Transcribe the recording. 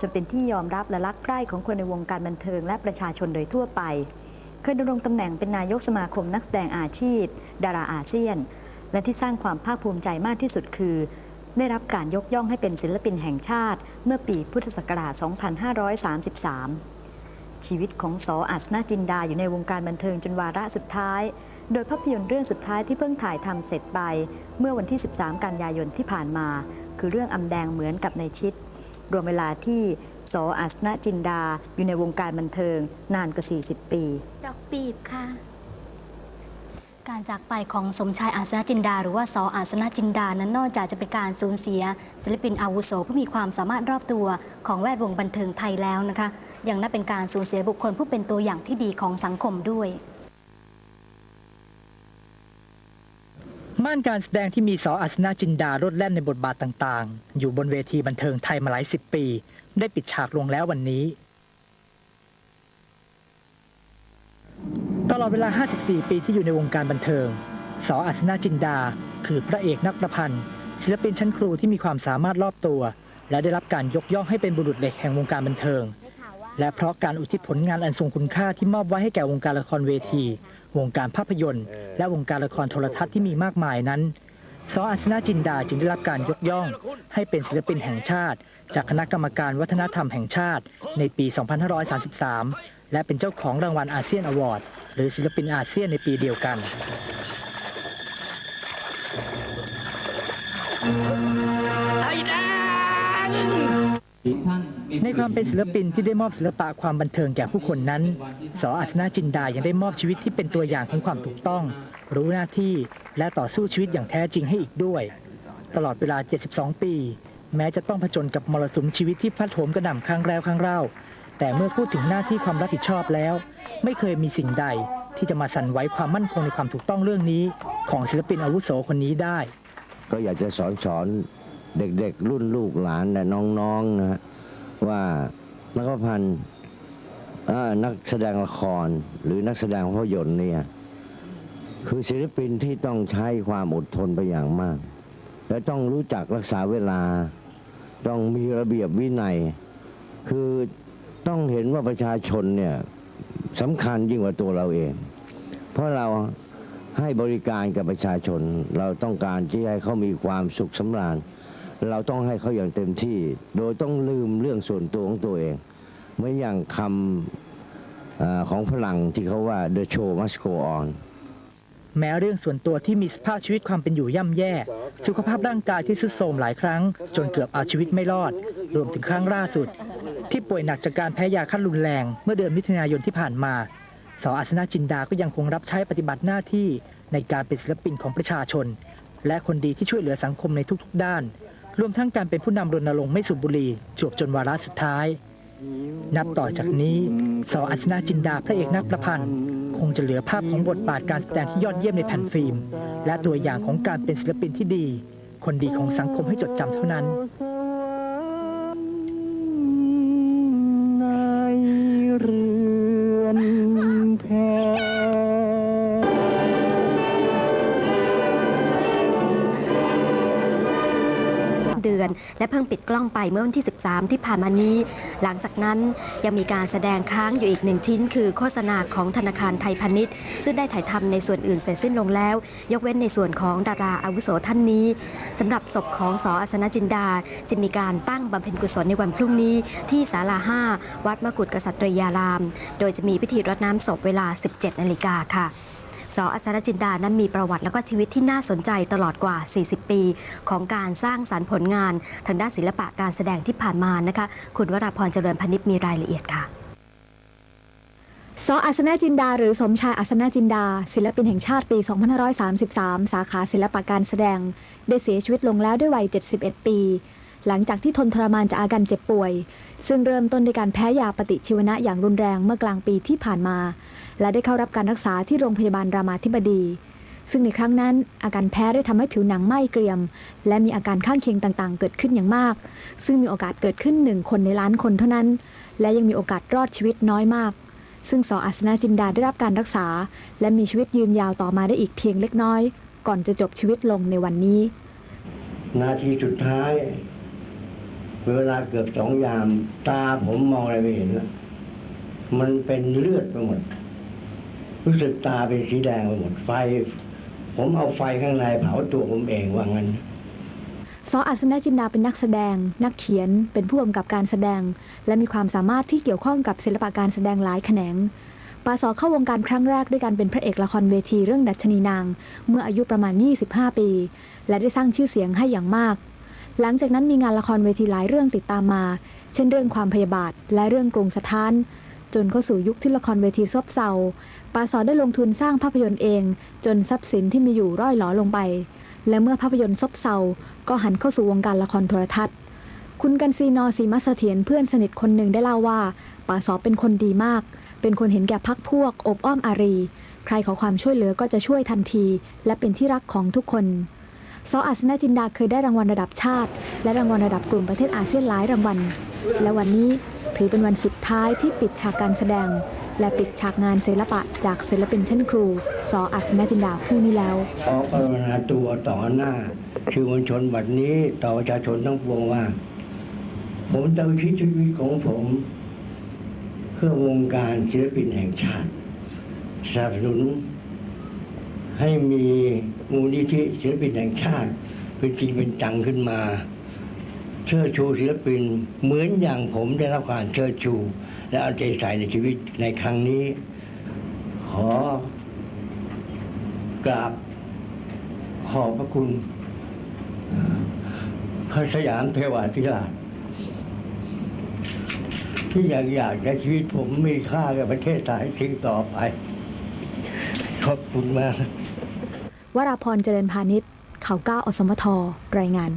จนเป็นที่ยอมรับและรักใคร่ของคนในวงการบันเทิงและประชาชนโดยทั่วไป เคยดำรงตำแหน่งเป็นนายกสมาคมนักแสดงอาชีพ ดาราอาเซียน และที่สร้างความภาคภูมิใจมากที่สุดคือ ได้รับการยกย่องให้เป็นศิลปินแห่งชาติ เมื่อปีพุทธศักราช 2533 ชีวิตของสออัศนาจินดาอยู่ในวงการบันเทิงจนวาระสุดท้าย โดยภาพยนตร์เรื่องสุดท้ายที่เพิ่งถ่ายทำเสร็จไป เมื่อวันที่ 13 กันยายนที่ผ่านมา คือเรื่องอำแดงเหมือนกับในชิด รวมเวลาที่สออัศนจินดาอยู่ในวงการบันเทิงนานกว่า 40 ปี ดอกปีบค่ะ การจากไปของสมชายอาสนะจินดา หรือว่าสออาสนะจินดานั้นนอกจากจะเป็นการสูญเสียศิลปินอาวุโสผู้มีความสามารถรอบตัวของแวดวงบันเทิงไทยแล้วนะคะ ยังนับเป็นการสูญเสียบุคคลผู้เป็นตัวอย่างที่ดีของสังคมด้วย ม่านการแสดงที่มีสออัศนาจินดาโลดแล่นในบทบาทต่างๆ อยู่บนเวทีบันเทิงไทยมาหลายสิบปี ได้ปิดฉากลงแล้ววันนี้ ตลอดเวลา 54 ปีที่อยู่ในวงการบันเทิง สออัศนาจินดา คือพระเอกนักประพันธ์ ศิลปินชั้นครูที่มีความสามารถรอบตัว และได้รับการยกย่องให้เป็นบุรุษเหล็กแห่งวงการบันเทิง และเพราะการอุทิศผลงานอันทรงคุณค่าที่มอบไว้ให้แก่วงการละครเวที วงการภาพยนตร์ และวงการละครโทรทัศน์ที่มีมากมายนั้นซออัศนาจินดาจึงได้รับการยกย่อง ให้เป็นศิลปินแห่งชาติ จากคณะกรรมการวัฒนธรรมแห่งชาติ ในปี 2533 และเป็นเจ้าของรางวัลอาเซียนอวอร์ด หรือศิลปินอาเซียนในปีเดียวกัน ในความเป็นศิลปินที่ได้มอบศิลปะความบันเทิงแก่ผู้คนนั้น สออัศนาจินดายังได้มอบชีวิตที่เป็นตัวอย่างของความถูกต้อง รู้หน้าที่และต่อสู้ชีวิตอย่างแท้จริงให้อีกด้วย ตลอดเวลา 72 ปี แม้จะต้องผจญกับมรสุมชีวิตที่พัดโถมกระหน่ำครั้งแล้วครั้งเล่า แต่เมื่อพูดถึงหน้าที่ความรับผิดชอบแล้ว ไม่เคยมีสิ่งใดที่จะมาสั่นไหวความมั่นคงในความถูกต้องเรื่องนี้ ของศิลปินอาวุโสคนนี้ได้ ก็อยากจะสอนสอน เด็กๆ รุ่นลูกหลานและน้องๆนะฮะว่านักพันธ์นักแสดงละครหรือนักแสดงภาพยนตร์เนี่ยคือศิลปินที่ต้องใช้ความอดทนไปอย่างมาก และต้องรู้จักรักษาเวลา ต้องมีระเบียบวินัย คือต้องเห็นว่าประชาชนเนี่ยสำคัญยิ่งกว่าตัวเราเอง เพราะเราให้บริการกับประชาชน เราต้องการที่ให้เขามีความสุขสำราญ เราต้องให้เขาอย่างเต็มที่ โดยต้องลืมเรื่องส่วนตัวของตัวเองเหมือนอย่างคำอของฝรั่งที่เขาว่า the show must go on แม้เรื่องส่วนตัวที่มีสภาพชีวิตความเป็นอยู่ย่ำแย่ สุขภาพร่างกายที่ทรุดโทรมหลายครั้ง จนเกือบเอาชีวิตไม่รอด รวมถึงครั้งล่าสุด ที่ป่วยหนักจากการแพ้ยาขั้นรุนแรง เมื่อเดือนมิถุนายนที่ผ่านมาสออัศนาจินดาก็ยังคงรับใช้ปฏิบัติหน้าที่ในการเป็นศิลปินของประชาชน และคนดีที่ช่วยเหลือสังคมในทุกๆด้าน รวมทั้งการเป็นผู้นำรณรงค์ไม่สูบบุหรี่จวบจนวาระสุดท้าย นับต่อจากนี้สออัชนาจินดาพระเอกนักประพันธ์ คงจะเหลือภาพของบทบาทการแสดงที่ยอดเยี่ยมในแผ่นฟิล์ม และตัวอย่างของการเป็นศิลปินที่ดี คนดีของสังคมให้จดจำเท่านั้น เดือน และเพิ่งปิดกล้องไปเมื่อวันที่ 13 ที่ผ่านมานี้ หลังจากนั้นยังมีการแสดงค้างอยู่อีกหนึ่งชิ้น คือโฆษณาของธนาคารไทยพาณิชย์ ซึ่งได้ถ่ายทำในส่วนอื่นเสร็จสิ้นลงแล้ว ยกเว้นในส่วนของดาราอาวุโสท่านนี้สำหรับศพของสออัศนจินดา จะมีการตั้งบำเพ็ญกุศลในวันพรุ่งนี้ ที่ศาลา5วัดมกุฎกษัตริยาราม โดยจะมีพิธีรดน้ำศพเวลา 17นาฬิกาค่ะ สออัศนจินดานั้นมีประวัติและก็ชีวิตที่น่าสนใจตลอดกว่า 40 ปี ของการสร้างสารรค์ผลงาน ทางด้านศิลปะการแสดงที่ผ่านมานะคะ คุณวราพรเจริญพนิษฐ์มีรายละเอียดค่ะซออัศนจินดา หรือสมชายอัศนจินดา ศิลปินแห่งชาติปี 2533 สาขาศิลปะการแสดง ได้เสียชีวิตลงแล้วด้วยวัย 71 ปี หลังจากที่ทนทรมานจากอาการเจ็บป่วย ซึ่งเริ่มต้นด้วยการแพ้ยาปฏิชีวนะอย่างรุนแรงเมื่อกลางปีที่ผ่านมา และได้เข้ารับการรักษาที่โรงพยาบาลรามาธิบดี ซึ่งในครั้งนั้นอาการแพ้ได้ทำให้ผิวหนังไหม้เกรียม และมีอาการข้างเคียงต่างๆ เกิดขึ้นอย่างมาก ซึ่งมีโอกาสเกิดขึ้นหนึ่งคนในล้านคนเท่านั้น และยังมีโอกาสรอดชีวิตน้อยมาก ซึ่งสออัศนาจินดาได้รับการรักษา และมีชีวิตยืนยาวต่อมาได้อีกเพียงเล็กน้อย ก่อนจะจบชีวิตลงในวันนี้ นาทีสุดท้ายเวลาเกือบสองยาม ตาผมมองอะไรไม่เห็นแล้วมันเป็นเลือดไปหมด รู้สึกตาเป็นสีแดงไปหมดไฟ ผมเอาไฟข้างในเผาตัวผมเองว่างั้นซออัศนจินดาเป็นนักแสดง นักเขียน เป็นผู้กำกับการแสดง และมีความสามารถที่เกี่ยวข้องกับศิลปะการแสดงหลายแขนงปาสอเข้าวงการครั้งแรกด้วยการเป็นพระเอกละครเวทีเรื่องดัชนีนาง เมื่ออายุประมาณ 25 ปี และได้สร้างชื่อเสียงให้อย่างมาก หลังจากนั้นมีงานละครเวทีหลายเรื่องติดตามมา เช่นเรื่องความพยาบาทและเรื่องกรุงสถาน จนเข้าสู่ยุคที่ละครเวทีซบเซา ปาสอได้ลงทุนสร้างภาพยนตร์เอง จนทรัพย์สินที่มีอยู่ร่อยหลอลงไป และเมื่อภาพยนตร์ซบเซา ก็หันเข้าสู่วงการละครโทรทัศน์ คุณกันซีนอสีมัสเถียรเพื่อนสนิทคนหนึ่งได้เล่าว่าปาสอเป็นคนดีมาก เป็นคนเห็นแก่พักพวก อบอ้อมอารี ใครขอความช่วยเหลือก็จะช่วยทันที และเป็นที่รักของทุกคนซออัศนจินดาเคยได้รางวัลระดับชาติ และรางวัลระดับกลุ่มประเทศอาเซียนหลายรางวัล และวันนี้ถือเป็นวันสุดท้ายที่ปิดฉากการแสดง และปิดฉากงานศิลปะจากศิลปินชั้นครูซออัศนจินดาผู้นี้แล้ว ขอกรุณาตัวต่อหน้าชื่อมวลชนบัดนี้ต่อประชาชนทั้งปวงว่า ผมจะอุทิศชีวิตของผม เพื่อวงการศิลปินแห่งชาติสนับสนุนให้มีมูลนิธิศิลปินแห่งชาติ เป็นจริงเป็นจังขึ้นมา เชิดชูศิลปินเหมือนอย่างผมได้รับการเชิดชู และเอาใจใส่ในชีวิตในครั้งนี้ ขอกราบขอบพระคุณ พระสยามเทวาธิราชที่ยังอยากให้ชีวิตผมมีค่ากับประเทศไทยสิ่งต่อไป ขอบคุณมาก วราพรเจริญพาณิชย์ ข่าวก้าอสมทรายงาน